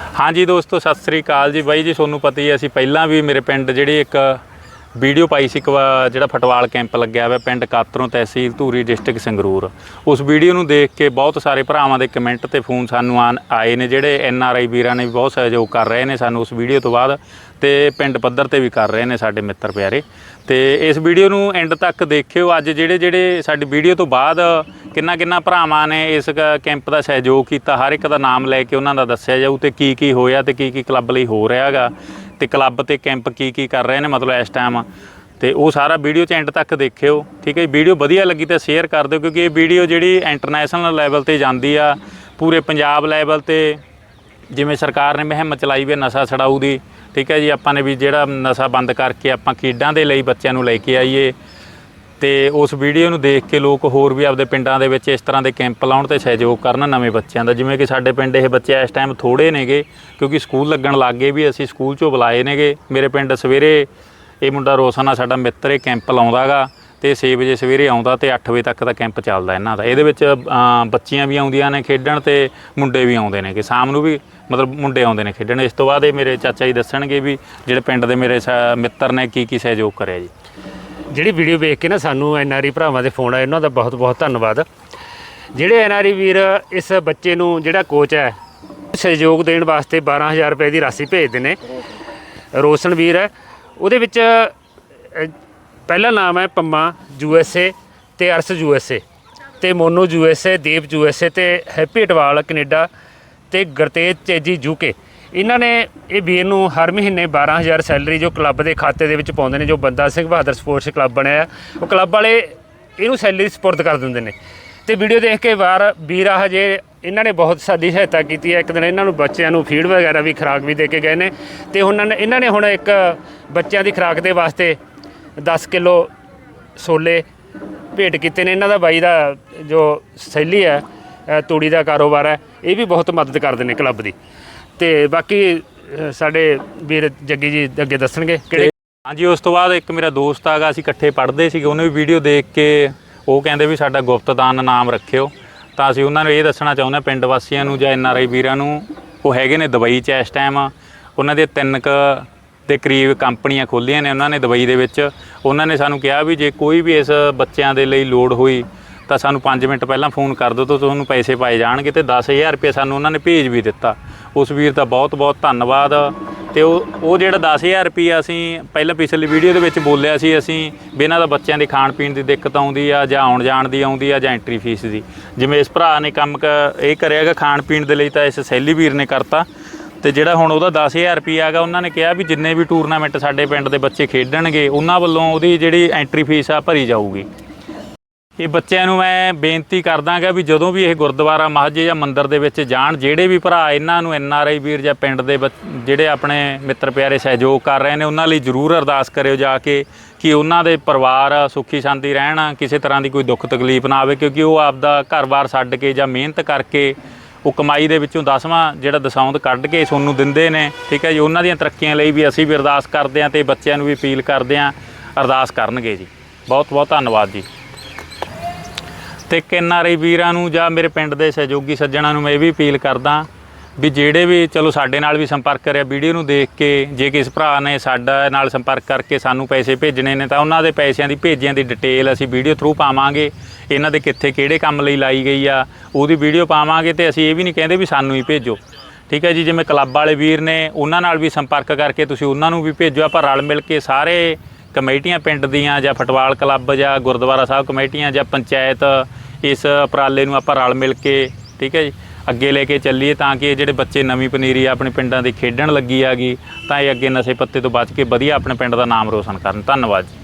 ਹਾਂਜੀ ਦੋਸਤੋ, ਸਤਿ ਸ੍ਰੀ ਅਕਾਲ ਜੀ। ਬਾਈ ਜੀ, ਤੁਹਾਨੂੰ ਪਤਾ ਹੀ ਹੈ, ਅਸੀਂ ਪਹਿਲਾਂ ਵੀ ਮੇਰੇ ਪਿੰਡ ਜਿਹੜੀ ਇੱਕ ਵੀਡੀਓ ਪਾਈ ਸੀ ਇੱਕ ਵਾ- ਜਿਹੜਾ ਫਟਵਾਲ ਕੈਂਪ ਲੱਗਿਆ ਹੋਇਆ ਪਿੰਡ ਕਾਤਰੋਂ ਤਹਿਸੀਲ ਧੂਰੀ ਡਿਸਟ੍ਰਿਕਟ ਸੰਗਰੂਰ। ਉਸ ਵੀਡੀਓ ਨੂੰ ਦੇਖ ਕੇ ਬਹੁਤ ਸਾਰੇ ਭਰਾਵਾਂ ਦੇ ਕਮੈਂਟ ਤੇ ਫੋਨ ਸਾਨੂੰ ਆਨ- ਆਏ ਨੇ, ਜਿਹੜੇ ਐਨ ਆਰ ਆਈ ਵੀਰਾਂ ਨੇ ਵੀ ਬਹੁਤ ਸਹਿਯੋਗ ਕਰ ਰਹੇ ਨੇ ਸਾਨੂੰ ਉਸ ਵੀਡੀਓ ਤੋਂ ਬਾਅਦ ਤੇ ਪਿੰਡ ਪੱਧਰ ਤੇ ਵੀ ਕਰ ਰਹੇ ਨੇ ਸਾਡੇ ਮਿੱਤਰ ਪਿਆਰੇ। ਤੇ ਇਸ ਵੀਡੀਓ ਨੂੰ ਐਂਡ ਤੱਕ ਦੇਖਿਓ। ਅੱਜ ਜਿਹੜੇ ਜਿਹੜੇ ਸਾਡੀ ਵੀਡੀਓ ਤੋਂ ਬਾਅਦ ਕਿੰਨਾ ਕਿੰਨਾ ਭਰਾਵਾਂ ਨੇ ਇਸ ਕ- ਕੈਂਪ ਦਾ ਸਹਿਯੋਗ ਕੀਤਾ? ਹਰ ਇੱਕ ਦਾ ਨਾਮ ਲੈ ਕੇ ਉਹਨਾਂ ਦਾ ਦੱਸਿਆ ਜਾਊ ਤੇ ਕੀ ਕੀ ਹੋਇਆ ਤੇ ਕੀ ਕੀ ਕਲੱਬ ਲਈ ਹੋ ਰਿਹਾਗਾ ਤੇ ਕਲੱਬ ਤੇ ਕੈਂਪ ਕੀ ਕੀ ਕਰ ਰਹੇ ਨੇ ਮਤਲਬ ਇਸ ਟਾਈਮ ਤੇ ਉਹ ਸਾਰਾ ਵੀਡੀਓ ਚ ਐਂਡ ਤੱਕ ਦੇਖਿਓ, ਠੀਕ ਹੈ ਜੀ? ਵੀਡੀਓ ਵਧੀਆ ਲੱਗੀ ਤਾਂ ਸ਼ੇਅਰ ਕਰ ਦਿਓ ਕਿਉਂਕਿ ਇਹ ਵੀਡੀਓ ਜਿਹੜੀ ਇੰਟਰਨੈਸ਼ਨਲ ਲੈਵਲ ਤੇ ਜਾਂਦੀ ਆ, ਪੂਰੇ ਪੰਜਾਬ ਲੈਵਲ ਤੇ ਜਿਵੇਂ ਸਰਕਾਰ ਨੇ ਮੁਹਿੰਮ ਚਲਾਈ ਵੀ ਹੈ ਨਸ਼ਾ ਛਡਾਊ ਦੀ, ਠੀਕ ਹੈ ਜੀ? ਆਪਾਂ ਨੇ ਵੀ ਜਿਹੜਾ ਨਸ਼ਾ ਬੰਦ ਕਰਕੇ ਆਪਾਂ ਖੇਡਾਂ ਦੇ ਲਈ ਬੱਚਿਆਂ ਨੂੰ ਲੈ ਕੇ ਆਈਏ ਤੇ ਉਸ ਵੀਡੀਓ ਨੂੰ ਦੇਖ ਕੇ ਲੋਕ ਹੋਰ ਵੀ ਆਪਦੇ ਪਿੰਡਾਂ ਦੇ ਵਿੱਚ ਇਸ ਤਰ੍ਹਾਂ ਦੇ ਕੈਂਪ ਲਾਉਣ ਤੇ ਸਹਿਯੋਗ ਕਰਨ ਨਵੇਂ ਬੱਚਿਆਂ ਦਾ। ਜਿਵੇਂ ਕਿ ਸਾਡੇ ਪਿੰਡ ਇਹ ਬੱਚੇ ਇਸ ਟਾਈਮ ਥੋੜੇ ਨੇਗੇ, ਕਿਉਂਕਿ ਸਕੂਲ ਲੱਗਣ ਲੱਗ ਗਏ ਵੀ ਅਸੀਂ ਸਕੂਲ ਚੋਂ ਬੁਲਾਏ ਨੇਗੇ। ਮੇਰੇ ਪਿੰਡ ਸਵੇਰੇ ਇਹ ਮੁੰਡਾ ਰੋਸ਼ਨ ਆ ਸਾਡਾ ਮਿੱਤਰ ਇਹ ਕੈਂਪ ਲਾਉਂਦਾਗਾ ਤੇ 6 ਵਜੇ ਸਵੇਰੇ ਆਉਂਦਾ ਤੇ 8 ਵਜੇ ਤੱਕ ਦਾ ਕੈਂਪ ਚੱਲਦਾ ਇਹਨਾਂ ਦਾ। ਇਹਦੇ ਵਿੱਚ ਬੱਚੀਆਂ ਵੀ ਆਉਂਦੀਆਂ ਨੇ ਖੇਡਣ ਤੇ ਮੁੰਡੇ ਵੀ ਆਉਂਦੇ ਨੇ ਕਿ ਸ਼ਾਮ ਨੂੰ ਵੀ ਮਤਲਬ ਮੁੰਡੇ ਆਉਂਦੇ ਨੇ ਖੇਡਣ। ਇਸ ਤੋਂ ਬਾਅਦ ਇਹ ਮੇਰੇ ਚਾਚਾ ਜੀ ਦੱਸਣਗੇ ਵੀ ਜਿਹੜੇ ਪਿੰਡ ਦੇ ਮੇਰੇ ਸ- ਮਿੱਤਰ ਨੇ ਕੀ ਕੀ ਸਹਿਯੋਗ ਕਰਿਆ ਜੀ। ਜਿਹੜੀ ਵੀਡੀਓ ਵੇਖ ਕੇ ਨਾ ਸਾਨੂੰ ਐਨਆਰਈ ਭਰਾਵਾਂ ਦੇ ਫੋਨ ਆਏ, ਉਹਨਾਂ ਦਾ ਬਹੁਤ ਬਹੁਤ ਧੰਨਵਾਦ। ਜਿਹੜੇ ਐਨਆਰਈ ਵੀਰ ਇਸ ਬੱਚੇ ਨੂੰ ਜਿਹੜਾ ਕੋਚ ਹੈ, ਸਹਿਯੋਗ ਦੇਣ ਵਾਸਤੇ 12000 ਰੁਪਏ ਦੀ ਰਾਸ਼ੀ ਭੇਜਦੇ ਨੇ। ਰੋਸ਼ਨ ਵੀਰ ਹੈ, ਉਹਦੇ ਵਿੱਚ ਪਹਿਲਾ ਨਾਮ ਹੈ ਪੰਮਾ ਯੂਐਸਏ ਤੇ ਅਰਸ ਯੂਐਸਏ ਤੇ ਮੋਨੂ ਯੂਐਸਏ ਦੀਪ ਯੂਐਸਏ ਤੇ ਹੈਪੀ ਅਟਵਾਲ ਕੈਨੇਡਾ ਤੇ ਗੁਰਤੇਜ ਤੇਜੀ ਯੂਕੇ ਇਹਨਾਂ ਨੇ ਇਹ ਵੀਰ ਨੂੰ ਹਰ ਮਹੀਨੇ 12000 ਸੈਲਰੀ ਜੋ ਕਲੱਬ ਦੇ ਖਾਤੇ ਦੇ ਵਿੱਚ ਪਾਉਂਦੇ ਨੇ, ਜੋ ਬੰਦਾ ਸਿੰਘ ਬਹਾਦਰ ਸਪੋਰਟਸ ਕਲੱਬ ਬਣਿਆ ਉਹ ਕਲੱਬ ਵਾਲੇ ਇਹਨੂੰ ਸੈਲਰੀ ਸਪੁਰਦ ਕਰ ਦਿੰਦੇ ਨੇ। ਤੇ ਵੀਡੀਓ ਦੇਖ ਕੇ ਵਾਰ ਵੀਰ ਆ ਹਜੇ ਇਹਨਾਂ ਨੇ ਬਹੁਤ ਸਾਡੀ ਸਹਾਇਤਾ ਕੀਤੀ ਹੈ। ਇੱਕ ਦਿਨ ਇਹਨਾਂ ਨੂੰ ਬੱਚਿਆਂ ਨੂੰ ਫੀਡ ਵਗੈਰਾ ਵੀ ਖੁਰਾਕ ਵੀ ਦੇ ਕੇ ਗਏ ਨੇ। ਤੇ ਨੇ ਇਹਨਾਂ ਨੇ ਹੁਣ ਇੱਕ ਬੱਚਿਆਂ ਦੀ ਖੁਰਾਕ ਦੇ ਵਾਸਤੇ 10 ਕਿਲੋ ਛੋਲੇ ਭੇਟ ਕੀਤੇ ਨੇ। ਇਹਨਾਂ ਦਾ ਬਾਈ ਦਾ ਜੋ ਸੈਲੀ ਹੈ ਤੂੜੀ ਦਾ ਕਾਰੋਬਾਰ ਹੈ, ਇਹ ਵੀ ਬਹੁਤ ਮਦਦ ਕਰਦੇ ਨੇ ਕਲੱਬ ਦੀ। ਤੇ ਬਾਕੀ ਅ, ਸਾਡੇ ਵੀਰ ਜੱਗੀ ਜੀ ਅੱਗੇ ਦੱਸਣਗੇ ਕਿਹੜੇ ਹਾਂਜੀ ਉਸ ਤੋਂ ਬਾਅਦ ਇੱਕ ਮੇਰਾ ਦੋਸਤ ਆਗਾ ਅਸੀਂ ਇਕੱਠੇ ਪੜ੍ਹਦੇ ਸੀਗੇ ਉਹਨੇ ਵੀ ਵੀਡੀਓ ਦੇਖ ਕੇ ਉਹ ਕਹਿੰਦੇ ਵੀ ਸਾਡਾ ਗੁਪਤਦਾਨ ਨਾਮ ਰੱਖਿਓ। ਤਾਂ ਅਸੀਂ ਉਹਨਾਂ ਨੂੰ ਇਹ ਦੱਸਣਾ ਚਾਹੁੰਦੇ ਹਾਂ ਪਿੰਡ ਵਾਸੀਆਂ ਨੂੰ ਜਾਂ ਆਈ ਵੀਰਾਂ ਨੂੰ ਉਹ ਹੈਗੇ ਨੇ ਦੁਬਈ 'ਚ ਇਸ ਟਾਈਮ ਉਹਨਾਂ ਦੇ ਤਿੰਨ ਕ ਦੇ ਕਰੀਬ ਕੰਪਨੀਆਂ ਖੋਲ੍ਹੀਆਂ ਨੇ ਉਹਨਾਂ ਨੇ ਦੁਬਈ ਦੇ ਵਿੱਚ। ਉਹਨਾਂ ਨੇ ਸਾਨੂੰ ਕਿਹਾ ਵੀ ਜੇ ਕੋਈ ਵੀ ਇਸ ਬੱਚਿਆਂ ਦੇ ਲਈ ਲੋੜ ਹੋਈ ਤਾਂ ਸਾਨੂੰ 5 ਮਿੰਟ ਪਹਿਲਾਂ ਫੋਨ ਕਰ ਦਿਓ ਤਾਂ ਤੁਹਾਨੂੰ ਪੈਸੇ ਪਾਏ ਜਾਣਗੇ ਤੇ 10000 ਰੁਪਏ ਸਾਨੂੰ ਉਹਨਾਂ ਨੇ ਭੇਜ ਵੀ ਦਿੱਤਾ। ਉਸ ਵੀਰ ਦਾ ਬਹੁਤ ਬਹੁਤ ਧੰਨਵਾਦ। ਤੇ ਉਹ ਉਹ ਜਿਹੜਾ 10000 ਰੁਪਏ ਅਸੀਂ ਪਹਿਲਾਂ ਪਿਛਲੀ ਵੀਡੀਓ ਦੇ ਵਿੱਚ ਬੋਲਿਆ ਸੀ, ਅਸੀਂ ਵੀ ਇਹਨਾਂ ਦਾ ਬੱਚਿਆਂ ਦੇ ਖਾਣ ਪੀਣ ਦੀ ਦਿੱਕਤ ਆਉਂਦੀ ਆ ਜਾਂ ਆਉਣ ਜਾਣ ਦੀ ਆਉਂਦੀ ਆ ਜਾਂ ਐਂਟਰੀ ਫੀਸ ਦੀ। ਜਿਵੇਂ ਇਸ ਭਰਾ ਨੇ ਕੰਮ ਕ- ਇਹ ਕਰਿਆਗਾ ਖਾਣ ਪੀਣ ਦੇ ਲਈ ਤਾਂ ਇਸ ਸੈਲੀ ਵੀਰ ਨੇ ਕਰਤਾ। ਤੇ ਜਿਹੜਾ ਹੁਣ ਉਹਦਾ 10000 ਰੁਪਏ ਹੈਗਾ ਉਹਨਾਂ ਨੇ ਕਿਹਾ ਵੀ ਜਿੰਨੇ ਵੀ ਟੂਰਨਾਮੈਂਟ ਸਾਡੇ ਪਿੰਡ ਦੇ ਬੱਚੇ ਖੇਡਣਗੇ, ਉਹਨਾਂ ਵੱਲੋਂ ਉਹਦੀ ਜਿਹੜੀ ਐਂਟਰੀ ਫੀਸ ਆ ਭਰੀ ਜਾਊਗੀ। ਇਹ ਬੱਚਿਆਂ ਨੂੰ ਮੈਂ ਬੇਨਤੀ ਕਰਦਾਗਾ ਵੀ ਜਦੋਂ ਵੀ ਇਹ ਗੁਰਦੁਆਰਾ ਮਸਜਿਦ ਜਾਂ ਮੰਦਿਰ ਦੇ ਵਿੱਚ ਜਾਣ, ਜਿਹੜੇ ਵੀ ਭਰਾ ਇਹਨਾਂ ਨੂੰ ਐਨ ਆਰ ਆਈ ਵੀਰ ਜਾਂ ਪਿੰਡ ਦੇ ਬੱਚ- ਜਿਹੜੇ ਆਪਣੇ ਮਿੱਤਰ ਪਿਆਰੇ ਸਹਿਯੋਗ ਕਰ ਰਹੇ ਨੇ, ਉਹਨਾਂ ਲਈ ਜ਼ਰੂਰ ਅਰਦਾਸ ਕਰਿਓ ਜਾ ਕੇ ਕਿ ਉਹਨਾਂ ਦੇ ਪਰਿਵਾਰ ਸੁੱਖੀ ਸ਼ਾਂਤੀ ਰਹਿਣ, ਕਿਸੇ ਤਰ੍ਹਾਂ ਦੀ ਕੋਈ ਦੁੱਖ ਤਕਲੀਫ ਨਾ ਆਵੇ, ਕਿਉਂਕਿ ਉਹ ਆਪਦਾ ਘਰ-ਬਾਰ ਛੱਡ ਕੇ ਜਾਂ ਮਿਹਨਤ ਕਰਕੇ ਉਹ ਕਮਾਈ ਦੇ ਵਿੱਚੋਂ ਦਸਵਾਂ ਜਿਹੜਾ ਦਸਾਉਂਦ ਕੱਢ ਕੇ ਤੁਹਾਨੂੰ ਦਿੰਦੇ ਨੇ, ਠੀਕ ਹੈ ਜੀ? ਉਹਨਾਂ ਦੀਆਂ ਤਰੱਕੀਆਂ ਲਈ ਵੀ ਅਸੀਂ ਵੀ ਅਰਦਾਸ ਕਰਦੇ ਹਾਂ ਤੇ ਬੱਚਿਆਂ ਨੂੰ ਵੀ ਅਪੀਲ ਕਰਦੇ ਹਾਂ, ਅਰਦਾਸ ਕਰਨਗੇ ਜੀ। ਬਹੁਤ ਬਹੁਤ ਧੰਨਵਾਦ ਜੀ। ਤੇ ਕਿੰਨਾਰੀ ਵੀਰਾਂ ਨੂੰ ਜਾਂ ਮੇਰੇ ਪਿੰਡ ਦੇ ਸਹਿਯੋਗੀ ਸੱਜਣਾਂ ਨੂੰ ਮੈਂ ਇਹ ਵੀ ਅਪੀਲ ਕਰਦਾ ਵੀ ਜਿਹੜੇ ਵੀ ਚਲੋ ਸਾਡੇ ਨਾਲ ਵੀ ਸੰਪਰਕ ਕਰਿਆ ਵੀਡੀਓ ਨੂੰ ਦੇਖ ਕੇ ਜੇ ਕਿਸ ਭਰਾ ਨੇ ਸਾਡਾ ਨਾਲ ਸੰਪਰਕ ਕਰਕੇ ਸਾਨੂੰ ਪੈਸੇ ਭੇਜਣੇ ਨੇ ਤਾਂ ਉਹਨਾਂ ਦੇ ਪੈਸਿਆਂ ਦੀ ਭੇਜਿਆਂ ਦੀ ਡਿਟੇਲ ਅਸੀਂ ਵੀਡੀਓ ਥਰੂ ਪਾਵਾਂਗੇ, ਇਹਨਾਂ ਦੇ ਕਿੱਥੇ ਕਿਹੜੇ ਕੰਮ ਲਈ ਲਾਈ ਗਈ ਆ, ਉਹਦੀ ਵੀਡੀਓ ਪਾਵਾਂਗੇ ਤੇ ਅਸੀਂ ਇਹ ਵੀ ਨਹੀਂ ਕਹਿੰਦੇ ਵੀ ਸਾਨੂੰ ਹੀ ਭੇਜੋ। ਠੀਕ ਹੈ ਜੀ, ਜਿਵੇਂ ਕਲੱਬ ਵਾਲੇ ਵੀਰ ਨੇ ਉਹਨਾਂ ਨਾਲ ਵੀ ਸੰਪਰਕ ਕਰਕੇ ਤੁਸੀਂ ਉਹਨਾਂ ਨੂੰ ਵੀ ਭੇਜੋ, ਆਪਾਂ ਰਲ ਮਿਲ ਕੇ ਸਾਰੇ ਕਮੇਟੀਆਂ ਪਿੰਡ ਦੀਆਂ ਜਾਂ ਫੁੱਟਬਾਲ ਕਲੱਬ ਜਾਂ ਗੁਰਦੁਆਰਾ ਸਾਹਿਬ ਕਮੇਟੀਆਂ ਜਾਂ ਪੰਚਾਇਤ ਇਸ ਉਪਰਾਲੇ ਨੂੰ ਆਪਾਂ ਰਲ ਮਿਲ ਕੇ, ਠੀਕ ਹੈ ਜੀ, ਅੱਗੇ ਲੈ ਕੇ ਚੱਲੀਏ ਤਾਂ ਕਿ ਇਹ ਜਿਹੜੇ ਬੱਚੇ ਨਵੀਂ ਪਨੀਰੀ ਆਪਣੇ ਪਿੰਡਾਂ ਦੇ ਖੇਡਣ ਲੱਗੀ ਆਗੀ ਤਾਂ ਇਹ ਅੱਗੇ ਨਸ਼ੇ ਪੱਤੇ ਤੋਂ ਬਚ ਕੇ ਵਧੀਆ ਆਪਣੇ ਪਿੰਡ ਦਾ ਨਾਮ ਰੋਸ਼ਨ ਕਰਨ। ਧੰਨਵਾਦ ਜੀ।